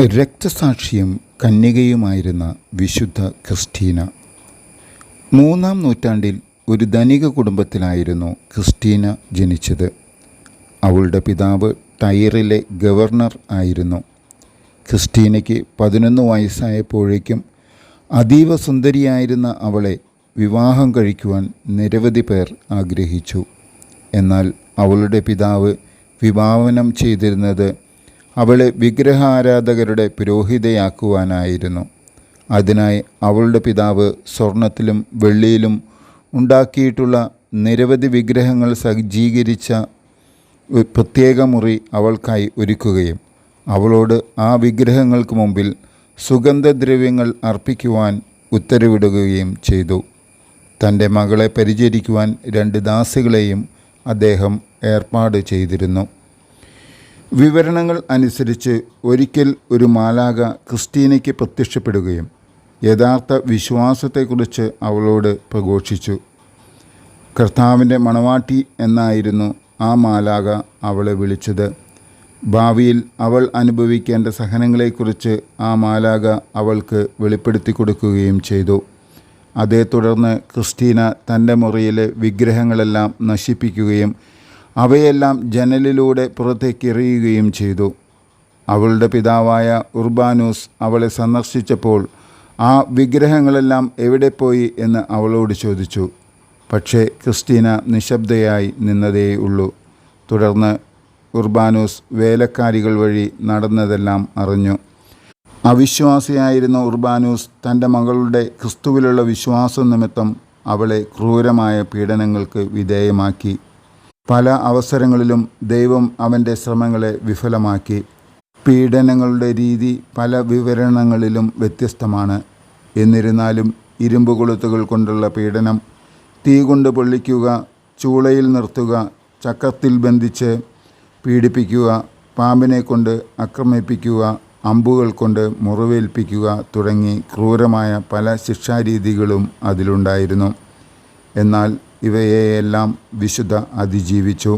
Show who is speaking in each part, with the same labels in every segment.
Speaker 1: രക്തസാക്ഷിയും കന്യകയുമായിരുന്ന വിശുദ്ധ ക്രിസ്റ്റീന. മൂന്നാം നൂറ്റാണ്ടിൽ ഒരു ധനിക കുടുംബത്തിലായിരുന്നു ക്രിസ്റ്റീന ജനിച്ചത്. അവളുടെ പിതാവ് ടയറിലെ ഗവർണർ ആയിരുന്നു. ക്രിസ്റ്റീനയ്ക്ക് പതിനൊന്ന് വയസ്സായപ്പോഴേക്കും അതീവ സുന്ദരിയായിരുന്ന അവളെ വിവാഹം കഴിക്കുവാൻ നിരവധി പേർ ആഗ്രഹിച്ചു. എന്നാൽ അവളുടെ പിതാവ് വിഭാവനം ചെയ്തിരുന്നത് അവളെ വിഗ്രഹാരാധകരുടെ പുരോഹിതയാക്കുവാനായിരുന്നു. അതിനായി അവളുടെ പിതാവ് സ്വർണത്തിലും വെള്ളിയിലും ഉണ്ടാക്കിയിട്ടുള്ള നിരവധി വിഗ്രഹങ്ങൾ സജ്ജീകരിച്ച പ്രത്യേക മുറി അവൾക്കായി ഒരുക്കുകയും അവളോട് ആ വിഗ്രഹങ്ങൾക്ക് മുമ്പിൽ സുഗന്ധദ്രവ്യങ്ങൾ അർപ്പിക്കുവാൻ ഉത്തരവിടുകയും ചെയ്തു. തന്റെ മകളെ പരിചരിക്കുവാൻ രണ്ട് ദാസികളെയും അദ്ദേഹം ഏർപ്പാട് ചെയ്തിരുന്നു. വിവരണങ്ങൾ അനുസരിച്ച് ഒരിക്കൽ ഒരു മാലാക ക്രിസ്റ്റീനയ്ക്ക് പ്രത്യക്ഷപ്പെടുകയും യഥാർത്ഥ വിശ്വാസത്തെക്കുറിച്ച് അവളോട് പ്രഘോഷിച്ചു. കർത്താവിന്റെ മണവാട്ടി എന്നായിരുന്നു ആ മാലാക അവളെ വിളിച്ചത്. ഭാവിയിൽ അവൾ അനുഭവിക്കേണ്ട സഹനങ്ങളെക്കുറിച്ച് ആ മാലാക അവൾക്ക് വെളിപ്പെടുത്തി കൊടുക്കുകയും ചെയ്തു. അതേ തുടർന്ന് ക്രിസ്റ്റീന തന്റെ മുറിയിലെ വിഗ്രഹങ്ങളെല്ലാം നശിപ്പിക്കുകയും അവയെല്ലാം ജനലിലൂടെ പുറത്തേക്ക് എറിയുകയും ചെയ്തു. അവളുടെ പിതാവായ ഉർബാനൂസ് അവളെ സന്ദർശിച്ചപ്പോൾ ആ വിഗ്രഹങ്ങളെല്ലാം എവിടെ പോയി എന്ന് അവളോട് ചോദിച്ചു. പക്ഷേ ക്രിസ്റ്റീന നിശബ്ദയായി നിന്നതേ ഉള്ളൂ തുടർന്ന് ഉർബാനൂസ് വേലക്കാരികൾ വഴി നടന്നതെല്ലാം അറിഞ്ഞു. അവിശ്വാസിയായിരുന്ന ഉർബാനൂസ് തന്റെ മകളുടെ ക്രിസ്തുവിലുള്ള വിശ്വാസം നിമിത്തം അവളെ ക്രൂരമായ പീഡനങ്ങൾക്ക് വിധേയമാക്കി. പല അവസരങ്ങളിലും ദൈവം അവന്റെ ശ്രമങ്ങളെ വിഫലമാക്കി. പീഡനങ്ങളുടെ രീതി പല വിവരണങ്ങളിലും വ്യത്യസ്തമാണ്. എന്നിരുന്നാലും ഇരുമ്പ് കൊളുത്തുകൾ കൊണ്ടുള്ള പീഡനം തീ കൊണ്ട് പൊള്ളിക്കുക ചൂളയിൽ നിർത്തുക ചക്കത്തിൽ ബന്ധിച്ച് പീഡിപ്പിക്കുക പാമ്പിനെ കൊണ്ട് ആക്രമിപ്പിക്കുക അമ്പുകൾ കൊണ്ട് മുറിവേൽപ്പിക്കുക തുടങ്ങി ക്രൂരമായ പല ശിക്ഷാരീതികളും അതിലുണ്ടായിരുന്നു. എന്നാൽ ഇവയെയെല്ലാം വിശുദ്ധ അതിജീവിച്ചു.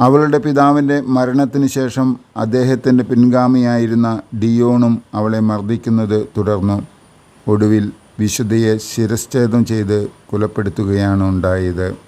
Speaker 1: അവളുടെ പിതാവിന്റെ മരണത്തിന് ശേഷം അദ്ദേഹത്തിന്റെ പിൻഗാമിയായിരുന്ന ഡിയോണും അവളെ മർദ്ദിക്കുന്നത് തുടർന്നു. ഒടുവിൽ വിശുദ്ധയെ ശിരസ്ഛേദം ചെയ്ത് കൊലപ്പെടുത്തുകയാണ് ഉണ്ടായത്.